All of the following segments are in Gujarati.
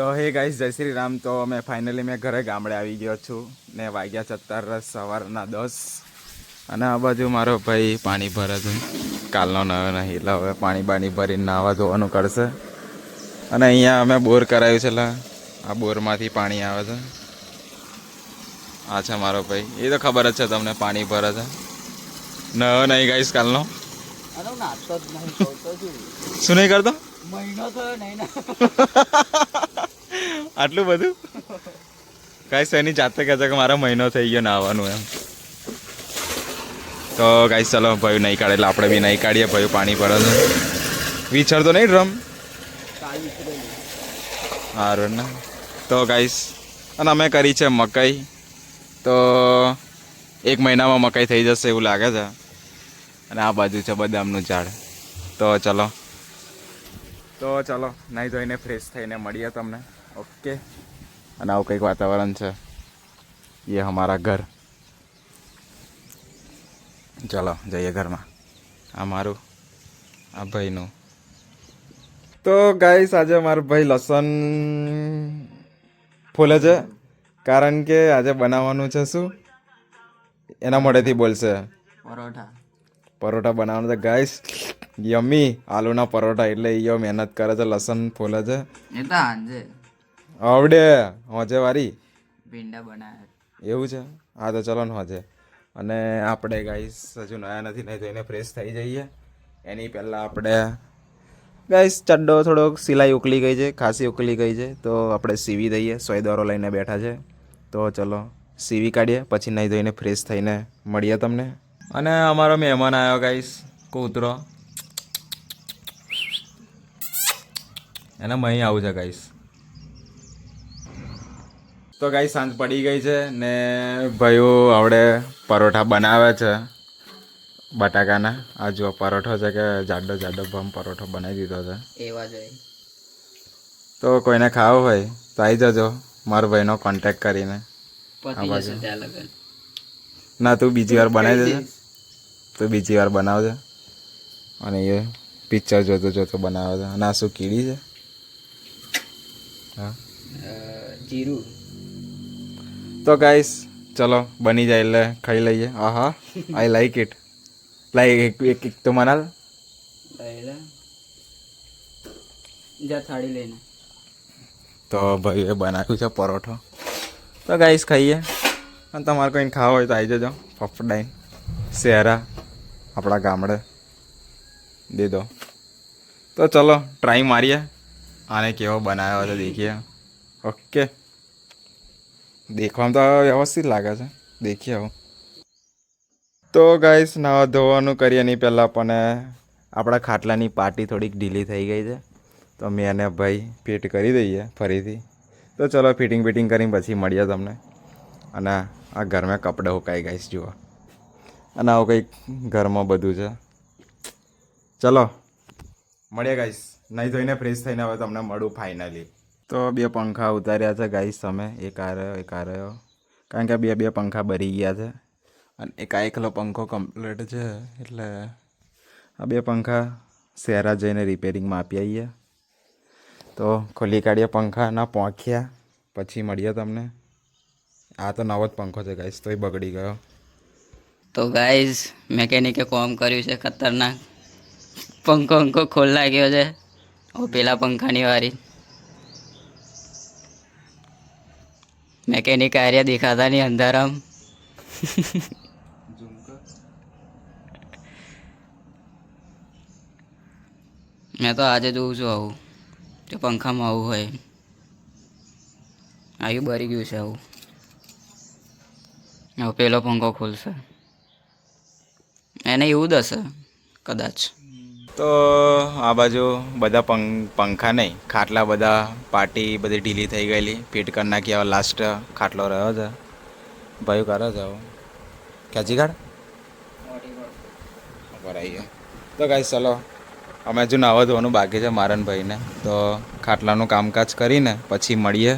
તો હે ગાઈસ જય શ્રી રામ. તો મેં ફાઇનલી મેં ઘરે ગામડે આવી ગયો છું ને વાગ્યા અત્યારે સવારના દસ. અને આ બાજુ મારો ભાઈ પાણી ભરે છે. કાલનો નવો નહીં એટલે હવે પાણી બાણી ભરીને નાવા ધોવાનું કરશે. અને અહીંયા અમે બોર કરાવ્યું છે એટલે આ બોરમાંથી પાણી આવે છે. આ છે મારો ભાઈ. એ તો ખબર જ છે તમને પાણી ભરે છે. નવો નહીં ગાઈશ કાલનો. શું? નહીં કરતો? મહિનો થયો નહીં આટલું બધું? ગાઈસ એની જાતે કહે છે કે મારો મહિનો થઈ ગયો નાવાનું એમ. તો ગાઈસ ચલો ભાઈ નહીં કાઢે, એટલે આપણે બી નહીં કાઢીએ ભાઈ પાણી પડે છે. વિચારતો નહીં ડ્રમ? સારું ને. તો ગાઈસ અને અમે કરી છે મકાઈ. તો એક મહિનામાં મકાઈ થઈ જશે એવું લાગે છે. અને આ બાજુ છે બદામનું ઝાડ. તો ચલો. તો ચલો નહીં ધોઈને ફ્રેશ થઈને મળીએ તમને. ઓકે. અને આવું કંઈક વાતાવરણ છે. એ અમારા ઘર. ચલો જઈએ ઘરમાં. આ મારું આ ભાઈનું. તો ગાઈસ આજે મારો ભાઈ લસણ ફૂલે છે. કારણ કે આજે બનાવવાનું છે શું? એના મોઢેથી બોલશે. પરોઠા. પરોઠા બનાવવાનું છે. ગાઈસ યમી આલુના પરોઠા એટલે યો મહેનત કરે છે લસણ ફૂલે છે. એ તો હાંજે. આવડે હોજે વારી. ભીંડા બનાવ્યા એવું છે? હા તો ચલો ને હોજે. અને આપણે ગાઈસ હજુ નયા નથી નહીં તો એને ફ્રેશ થઈ જઈએ. એની પહેલાં આપણે ગાઈસ ચડ્ડો થોડોક સિલાઈ ઉકલી ગઈ છે ખાસી ઉકલી ગઈ છે તો આપણે સીવી દઈએ. સોયદોરો લઈને બેઠા છે. તો ચલો સીવી કાઢીએ પછી નહીં ધોઈને ફ્રેશ થઈને મળીએ તમને. અને અમારો મહેમાન આવ્યો ગાઈસ કૂતરો. એને મહી આવું છે ગાઈસ તો ગાઈ સાંજ પડી ગઈ છે ને ભાઈઓ આવડે પરોઠા બનાવે છે બટાકાના. આ જો પરોઠો છે કે જાડો જાડો ભમ પરોઠો બનાવી દીધો છે. એવા જોઈએ તો કોઈને ખાવો હોય તો આવી જજો મારા ભાઈનો કોન્ટેક્ટ કરીને. ના તું બીજી વાર બનાવી દેજે. તું બીજી વાર બનાવજે. અને એ પિક્ચર જોતો જોતો બનાવે છે. અને આ શું કીડી છે? હા. જીરું. તો ગાઈસ ચલો બની જાય એટલે ખાઈ લઈએ. આહા આઈ લાઈક ઇટ લાઈક એક એક તો મનાલ. જા થાળી લઈને. તો ભાઈ એ બનાવ્યું છે પરોઠો. તો ગાઈસ ખાઈએ. અને તમારે કોઈને ખાવા હોય તો આવી જજો. ફફડાઈન શહેરા આપણા ગામડે. દે દો. તો ચલો ટ્રાય મારીએ. આને કેવો બનાવ્યો છે દેખીએ. ઓકે દેખવામાં તો વ્યવસ્થિત લાગે છે. દેખીએ આવું તો ગાઈસ નાવા ધોવાનું કરીએ નહીં. પહેલાં પણ આપણા ખાટલાની પાર્ટી થોડીક ઢીલી થઈ ગઈ છે. તો મેં એને ભાઈ ફિટ કરી દઈએ ફરીથી. તો ચલો ફિટિંગ ફિટિંગ કરીને પછી મળીએ તમને. અને આ ઘરમાં કપડાં હુકાઈ ગાઈશ જુઓ. અને આવું કંઈક ઘરમાં બધું છે. ચલો, મળીએ ગાઈશ નહીં ધોઈને ફ્રેશ થઈને હવે તમને મળું ફાઇનલી તો બે પંખા ઉતાર્યા છે ગાઈસ તમે. એક આ રહ્યો, એક આ રહ્યો. કારણ કે બે બે પંખા ભરી ગયા છે. અને એક એકલો પંખો કમ્પ્લીટ છે, એટલે આ બે પંખા શહેરા જઈને રિપેરિંગમાં આપી આવીએ. તો ખોલી કાઢીએ પંખાના પોંખ્યા, પછી મળીએ તમને. આ તો નવો જ પંખો છે ગાઈસ તોય બગડી ગયો. તો ગાઈઝ મેકેનિકે કોમ કર્યું છે, ખતરનાક. પંખો વંખો ખોલ લાગ્યો છે. ઓ પેલા પંખાની વારી. મેકેનિક આર્યા દેખાતા નહીં, અંધારામ. મેં તો આજે જોઉં છું આવું. કે પંખામાં આવું હોય આવ્યું બરી ગયું છે આવું. હવે પેલો પંખો ખુલશે. એને એવું જ હશે કદાચ. તો આ બાજુ બધા પંખ નહીં, ખાટલા બધા, પાટી બધી ઢીલી થઈ ગયેલી. ફિટ કરી નાખી હવે લાસ્ટ ખાટલો રહ્યો છે. ભાઈ કરો છો ખેંચી કાઢ. ગયો. તો ગાઈસ ચલો. અમે હજુ નાવા ધોવાનું બાકી છે મારન ભાઈને. તો ખાટલાનું કામકાજ કરીને પછી મળીએ.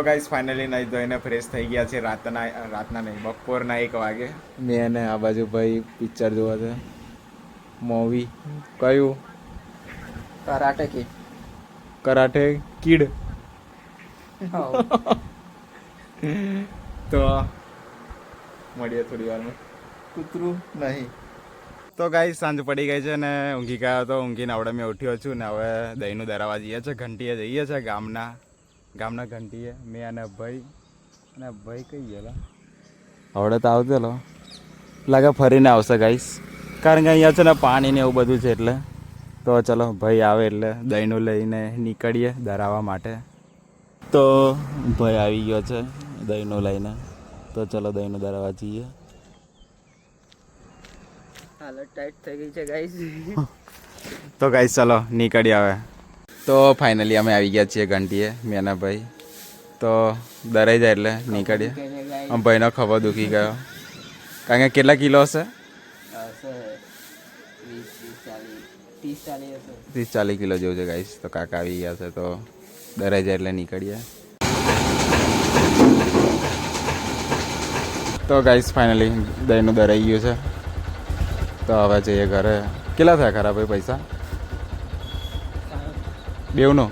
તો ગાઈસ ફાઇનલી નહીં ધોઈને ફ્રેશ થઈ ગયા છે રાતના રાતના નહીં બપોરના એક વાગે. મેં અને આ બાજુ ભાઈ પિક્ચર જોવા છે. મૂવી કયું? કરાટે કે. Karate kid. તો મળીએ થોડી વારમાં. કૂતરું નહીં. તો ગાઈ સાંજ પડી ગઈ છે ને ઊંઘી ગયો તો ઊંઘીને આવડે મેં ઉઠ્યો છું ને હવે દહીંનું દરાવા જઈએ છે ઘંટીએ જઈએ છે ગામના. ગામના ઘંટીએ મેં અને ભાઈ અને ભાઈ કઈ ગયેલા? આવડે તો આવતેલો લાગે ફરીને આવશે ગાઈસ કારણ કે અહીંયા છે ને પાણી ને એવું બધું છે એટલે. તો ચલો ભાઈ આવે એટલે દહીંનું લઈને નીકળીએ ધરાવવા માટે. તો ભાઈ આવી ગયો છે દહીંનું લઈને. તો ચલો દહીંનું દરાવા જઈએ. હાલત ટાઈટ થઈ ગઈ છે ગાઈસ તો ગાઈસ ચલો નીકળી આવે તો ફાઇનલી અમે આવી ગયા છીએ ઘંટીએ, મેના ભાઈ. તો દરાઈ જાય એટલે નીકળીએ. આમ ભાઈનો ખભો દુખી ગયો. કારણ કે કેટલા કિલો હશે? ત્રીસ ચાલીસ કિલો જેવું છે ગાઈસ તો કાકા આવી ગયા છે તો દરાઈ જાય એટલે નીકળીએ. તો ગાઈસ ફાઇનલી દહીંનું દરાઈ ગયું છે. તો હવે જઈએ ઘરે. કેટલા થયા ખરા ભાઈ પૈસા? બેવનું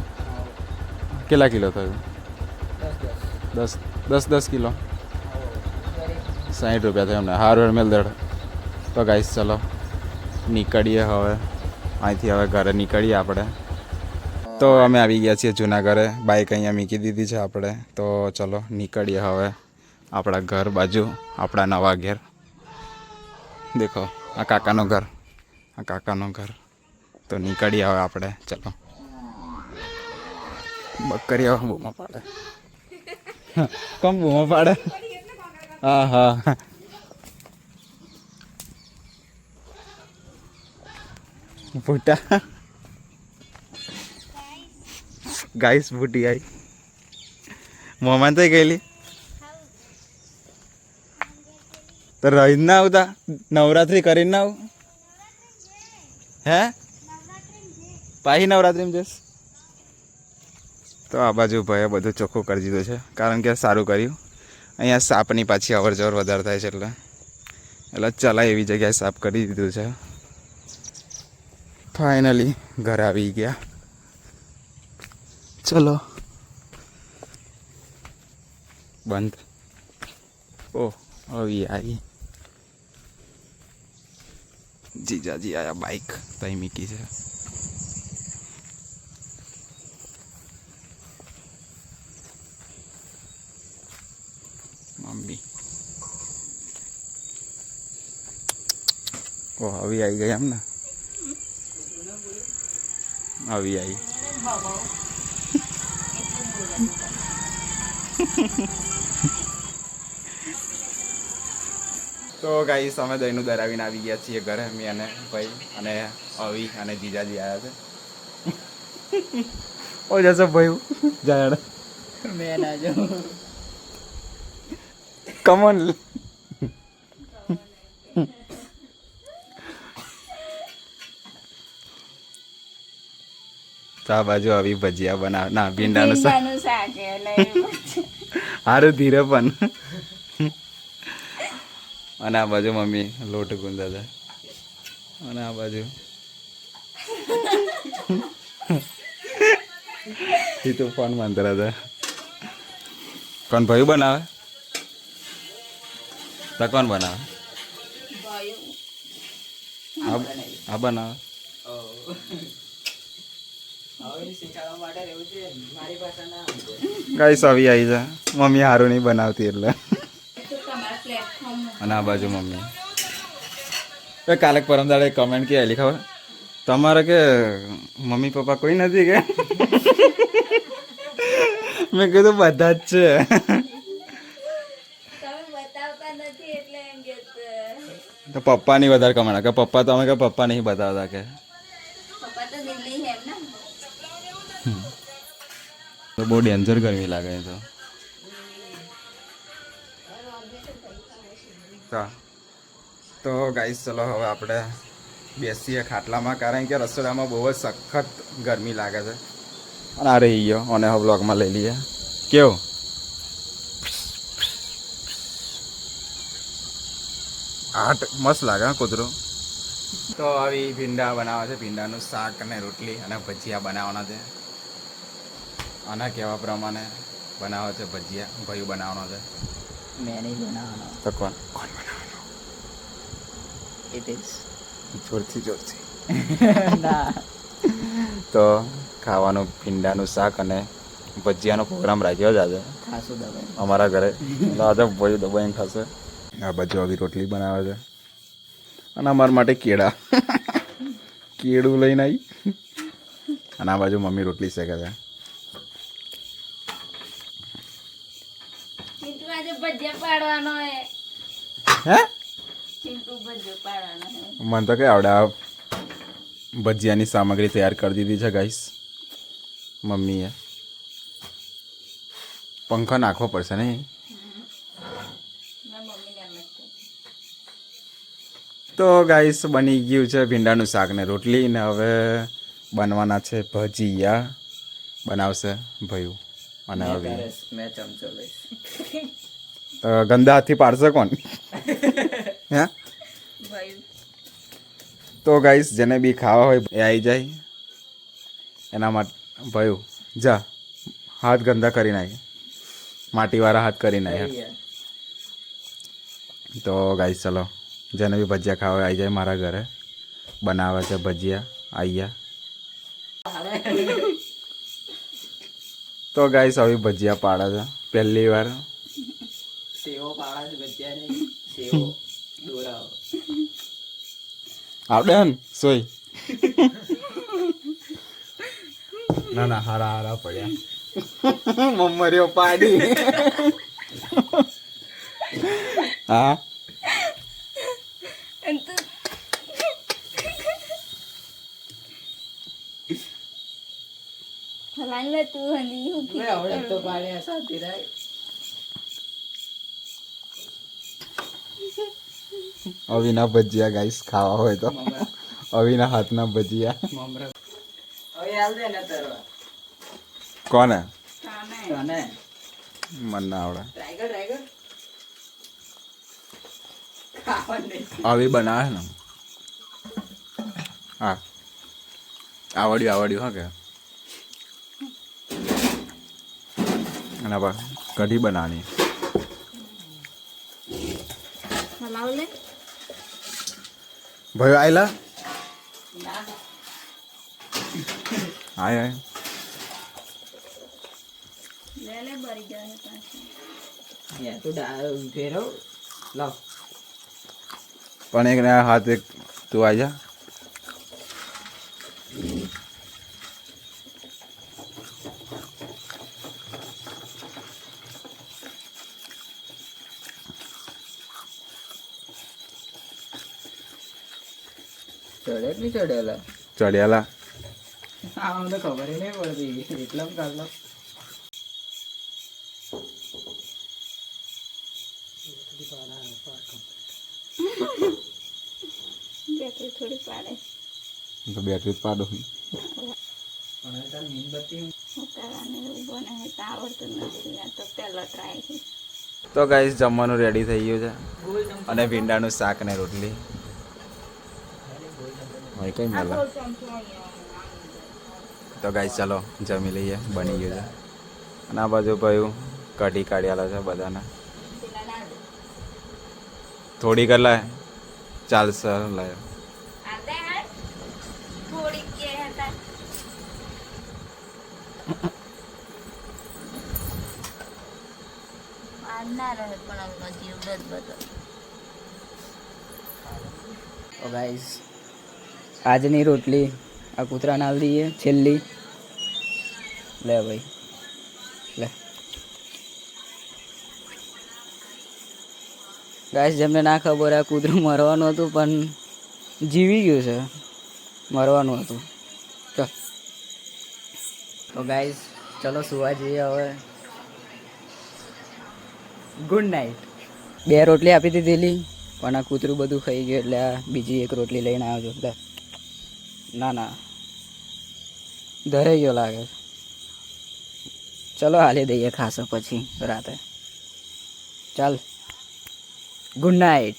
કેટલા કિલો થયું? દસ દસ. દસ કિલો? સાઠ રૂપિયા થયા અમને. હારું મેલદડ તો ગાઈસ ચલો નીકળીએ હવે. અહીંથી હવે ઘરે નીકળીએ આપણે. તો અમે આવી ગયા છીએ જૂના ઘરે. બાઇક અહીંયા મૂકી દીધી છે આપણે. તો ચલો નીકળીએ હવે. આપણા ઘર બાજુ આપણા નવા ઘેર. દેખો આ કાકાનું ઘર. આ કાકાનું ઘર. તો નીકળીએ હવે આપણે. ચલો. બકરી હવે બૂમો પાડે. કોમ બૂમો પાડે? હા હા. ભૂટા. ગાઈસ, ભૂટી આઈ. મોમાં તો ગયેલી. તો રહીને ના આવતા? નવરાત્રી કરીને ના આવું? હે? પાહી નવરાત્રીમાં જઈશ? તો આ બાજુ ભાઈએ બધું ચોખ્ખું કરી દીધું છે. કારણ કે સારું કર્યું. અહીંયા સાપની પાછી અવર જવર વધારે થાય છે એટલે. એટલે ચલાય એવી જગ્યાએ સાફ કરી દીધું છે. ફાઇનલી ઘરે આવી ગયા. ચલો. બંધ. ઓહ આવી આવી. જીજાજી આયા બાઈક તઈ મીકી છે મમ્મી ઓહ આવી આવી ગઈ એમ ને? આવી આવી તો ગાઈસ અમે દહીંનું દરાવીને આવી ગયા છીએ ઘરે મેં અને ભાઈ અને અવી અને જીજાજી આવ્યા છે. ઓ જશે ભાઈ. જાણ મેં ના જાઉં કમન તો આ બાજુ આવી ભજીયા બનાવ ના ભીંડાનું શાક હારું સારું ધીરે પણ. અને આ બાજુ મમ્મી લોટ ગુંદા હતા અને આ બાજુ. એ તો ફોન મંતરા હતા કોણ ભાઈ બનાવે? તો કોણ બનાવે? આ આ બનાવે હવે શીખવા માટે રહેવું છે મારી પાસે ના આવશે ગાઈસ આવી આવી જા. મમ્મી સારું નહીં બનાવતી એટલે. અને આ બાજુ મમ્મી. એ કાલે પરમ દાડે કમેન્ટ કે આવેલી ખબર? તમારે કે મમ્મી પપ્પા કોઈ નથી કે? મેં કીધું બધા જ છે. તમે બતાવતા નથી એટલે એમ કે તો પપ્પાની વધારે કમાણા કે પપ્પા તો અમે કે પપ્પા નહીં બતાવતા કે? તો બહુ ડેન્જર ગરમી લાગે તો. તો ગાઈસ, ચલો હવે આપણે બેસીએ ખાટલામાં, કારણ કે રસોડામાં બહુ જ સખત ગરમી લાગે છે. અને આ રહી ગયો, અને હવે બ્લોગમાં લઈ લઈએ. કેવું? આટ, મસ્ત લાગે કૂતરો. તો આવી ભીંડા બનાવે છે, ભીંડાનું શાક અને રોટલી, અને ભજીયા બનાવવાના છે. આના કહેવા પ્રમાણે બનાવે છે? ભજીયા? ભાઈ બનાવવાનો છે? મેં નહીં બનાવવાનો. તો કોણ? કોણ બનાવવાનો? ઇટ ઇઝ જોરથી જોરથી. ના. તો ખાવાનું ભીંડાનું શાક અને ભજીયાનો પ્રોગ્રામ રાખ્યો જ આજે. ખાસું દબાઈ અમારા ઘરે. આજે ભાઈ દબાઈને ખાશે. આ બાજુ આવી રોટલી બનાવે છે. અને અમારા માટે કેળા. કેળું લઈને આવી અને આ બાજુ મમ્મી રોટલી શેકે છે ચિંટુ આજે ભજીયા પાડવાનો હે. હે? ચિંટુ ભજીયો પાડવાનો હે. મને તો કે આવડે ભજીયાની સામગ્રી તૈયાર કરી દીધી છે ગાઈસ મમ્મીએ. પંખો નાખવો પડશે કહે. તો ગાઈસ બની ગયું છે ભીંડાનું શાક ને રોટલી ને હવે બનવાના છે ભજીયા. બનાવશે ભયું. અને હવે મેં ચમચો લઈશ. ગંદા હાથથી પાડશે કોણ? હે? તો ગાઈસ જેને બી ખાવા હોય એ આવી જાય. એના માટે ભયું જા. હાથ ગંદા કરી નાખે. માટીવાળા હાથ કરી નાખે. તો ગાઈસ ચલો. જેને બી ભજીયા ખાવા આવી જાય મારા ઘરે. બનાવે છે ભજીયા આઈયા. તો ગાઈસ આવી ભજીયા પાડે છે. પહેલી વાર. ભજીયા સેવો દોરાવો આવડે ને સોય ના ના હારા હારા પડ્યા મમ્મરીઓ પાડી હા તું હલાઈ લે તું હની હું આવડે તો પાડ્યા સાથે રાય અવિના ભજીયા ગાઈસ ખાવા હોય તો. અવિના હાથના ભજીયા. કોને? મને ના આવડે. આવી બનાવે ને. હા. આવડ્યું આવડ્યું હા કે. અને બા કઢી બનાવવાની. તું ડા ફેરવ લાવ પણ એક હાથ એક તું આવી જા ચડે કે નહીં ચડેલા? ચડિયાલા આ મને ખબર નહીં પડતી. એટલા કાઢલો બેટરી થોડી પાડે. તો બેટરી જ પાડો તો ગાઈસ જમવાનું રેડી થઈ ગયું છે. અને ભીંડાનું શાક ને રોટલી. હોય કઈ મળે. તો ગાઈસ ચાલો જમી લઈએ. બની ગયું છે. અને આ બાજુ ભાઈ કઢી કાઢ્યાલા છે બધાને. થોડીક કલાય ચાલશે લાય. આતે હાલ આજની રોટલી, આ કૂતરાને આલ દઈએ છેલ્લી. લે ભાઈ, લે. ગાઈસ, જેમને ના ખબર આ કૂતરું મરવાનું હતું, પણ જીવી ગયું છે. મરવાનું હતું. ચલ તો ગાઈસ, ચલો સુવા જઈએ હવે. ગુડ નાઇટ બે રોટલી આપી દીધેલી, પણ આ કૂતરું બધું ખાઈ ગયું, એટલે આ બીજી એક રોટલી લઈને આવજો. લે. ના ના. ધરાઈ ગયો લાગે. ચલો હાલી દઈએ ખાસો પછી રાતે. ચાલ. Good night